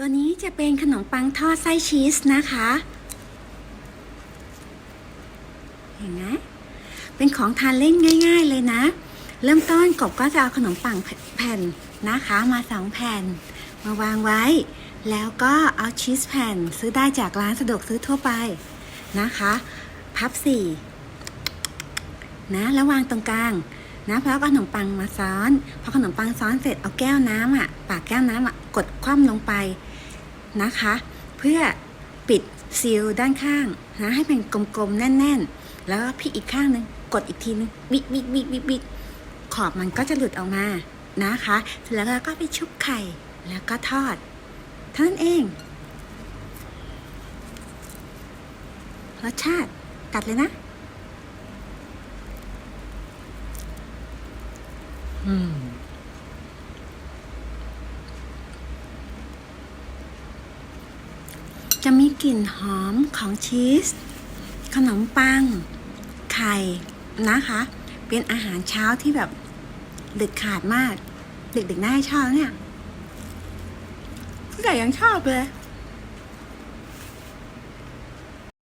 ตัวนี้จะเป็นขนมปังทอดไส้ชีสนะคะ เห็นไหมเป็นของทานเล่นง่าย ๆ เลยนะ เริ่มต้นกบก็จะเอาขนมปังแผ่นนะคะมาสองแผ่น มาวางไว้ แล้วก็เอาชีสแผ่นซื้อได้จากร้านสะดวกซื้อทั่วไปนะคะ พับสี่นะแล้ววางตรงกลางนะแล้วก็ขนมปังมาซ้อน พอขนมปังซ้อนเสร็จเอาแก้วน้ำอะ ปากแก้วน้ำอะ กดคว่ำลงไป นะคะ เพื่อปิดซีลด้านข้างนะให้เป็นกลมๆแน่น ๆ แล้วก็พลิกอีกข้างหนึงกดอีกทีนึงบิดบิดบิดบิดบิดขอบมันก็จะหลุดออกมานะคะเสร็จแล้วเราก็ไปชุบไข่แล้วก็ทอดเท่านั้นเองรสชาติตัดเลยนะอืม จะมีกลิ่นหอมของชีส ขนมปัง ไข่นะคะ เป็นอาหารเช้าที่แบบเด็ดขาดมาก เด็กๆน่าชอบเนี่ยผู้ใหญ่ยังชอบเลย